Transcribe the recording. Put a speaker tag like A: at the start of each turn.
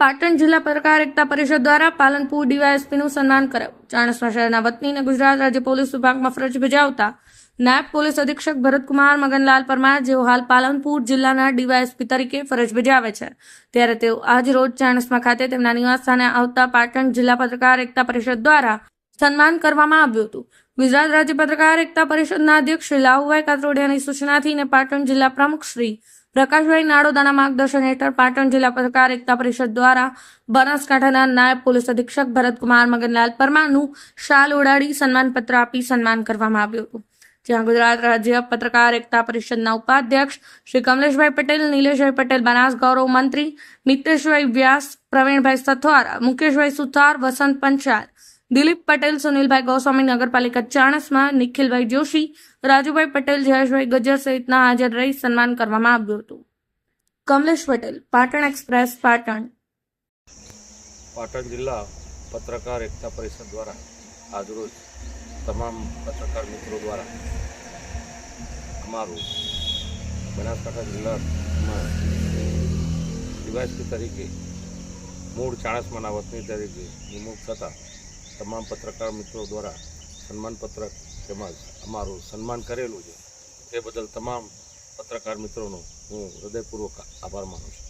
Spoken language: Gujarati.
A: પાટણ જિલ્લા પત્રકાર એકતા પરિષદ દ્વારા પાલનપુર ડીવાયએસપીનું સન્માન કરાયું. ચાણસ્મા શહેરના વતની અને ગુજરાત રાજ્ય પોલીસ વિભાગમાં ફરજ બજાવતા નાયબ પોલીસ અધિક્ષક ભરતકુમાર મગનલાલ પરમાર જેઓ હાલ પાલનપુર જિલ્લાના ડીવાયએસપી તરીકે ફરજ બજાવે છે. ત્યારે તેઓ આજ રોજ ચાણસ્મા ખાતે તેમના નિવાસસ્થાને આવતા પાટણ જિલ્લા પત્રકાર એકતા પરિષદ દ્વારા સન્માન કરવામાં આવ્યું હતું. ગુજરાત રાજ્ય પત્રકાર એકતા પરિષદના અધ્યક્ષ શ્રી લાહુભાઈ કાતરોડિયાની સૂચનાથી અને પાટણ જિલ્લા પ્રમુખ શ્રી પ્રકાશભાઈ નાડોદાના માર્ગદર્શન હેઠળ પાટણ જિલ્લા પત્રકાર એકતા પરિષદ દ્વારા બનાસકાંઠાના નાયબ પોલીસ અધિક્ષક ભરતકુમાર મગનલાલ પરમારનું શાલ ઓડાડી સન્માનપત્ર આપી સન્માન કરવામાં આવ્યું હતું. જ્યાં ગુજરાત રાજ્ય પત્રકાર એકતા પરિષદના ઉપાધ્યક્ષ શ્રી કમલેશભાઈ પટેલ, નીલેશભાઈ પટેલ, બનાસ ગૌરવ મંત્રી મિતેશભાઈ વ્યાસ, પ્રવીણભાઈ સથવારા, મુકેશભાઈ સુથાર, વસંત પંચાલ દિલીપ પટેલ, સુનિલભાઈ ગોસ્વામી, નગરપાલિકા ચાણસમાં નિખિલભાઈ જોશી, રાજુભાઈ પટેલ, જયેશભાઈ ગજર સહિતના હાજર રહી સન્માન કરવામાં આવ્યું હતું. કમલેશ પટેલ, પાટણ એક્સપ્રેસ, પાટણ.
B: પાટણ જિલ્લા પત્રકાર એકતા પરિષદ દ્વારા આજરોજ તમામ પત્રકાર મિત્રો દ્વારા અમારું બનાસકાંઠા જિલ્લામાં ડીવાયસપી તરીકે, મૂળ ચાણસમાના વતની તરીકે નિમણૂક થતાં તમામ પત્રકાર મિત્રો દ્વારા સન્માનપત્રક તેમજ અમારું સન્માન કરેલું છે. તે બદલ તમામ પત્રકાર મિત્રોનો હું હૃદયપૂર્વક આભાર માનું છું.